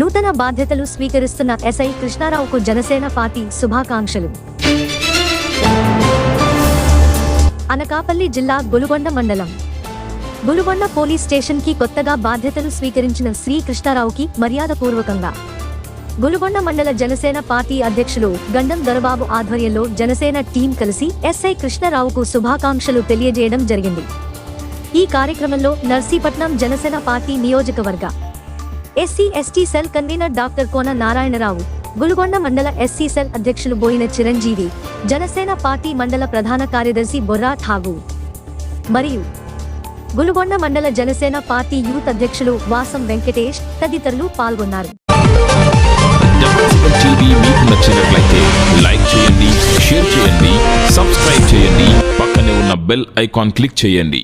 నూతన బాధ్యతలు స్వీకరిస్తున్న ఎస్ఐ కృష్ణారావుకు జనసేన పార్టీ శుభాకాంక్షలు. అనకాపల్లి జిల్లా గొలుగొండ మండలం. గులుగొండ పోలీస్ స్టేషన్కి కొత్తగా బాధ్యతలు స్వీకరించిన శ్రీ కృష్ణారావుకి మర్యాదపూర్వకంగా. గులుగొండ మండల జనసేన పార్టీ అధ్యక్షులు గండం దొరబాబు ఆధ్వర్యంలో జనసేన టీం కలిసి ఎస్ఐ కృష్ణారావుకు శుభాకాంక్షలు తెలియజేయడం జరిగింది. ఈ కార్యక్రమంలో నర్సీపట్నం జనసేన పార్టీ నియోజకవర్గ SC ST cell convener doctor Kona Narayanarao Gulugonda మండల ఎస్సీ సెల్ అధ్యక్షులు బోయిన చిరంజీవి జనసేన పార్టీ మండల ప్రధాన కార్యదర్శి బొర్రా ఠాగూర్. మరియు గులుగొండ మండల జనసేన పార్టీ యూత్ అధ్యక్షులు వాసం వెంకటేష్ తదితరులు పాల్గొన్నారు. మీకు నచ్చినట్లయితే లైక్ చేయండి షేర్ చేయండి సబ్స్క్రైబ్ చేయండి పక్కనే ఉన్న బెల్ ఐకాన్ క్లిక్ చేయండి.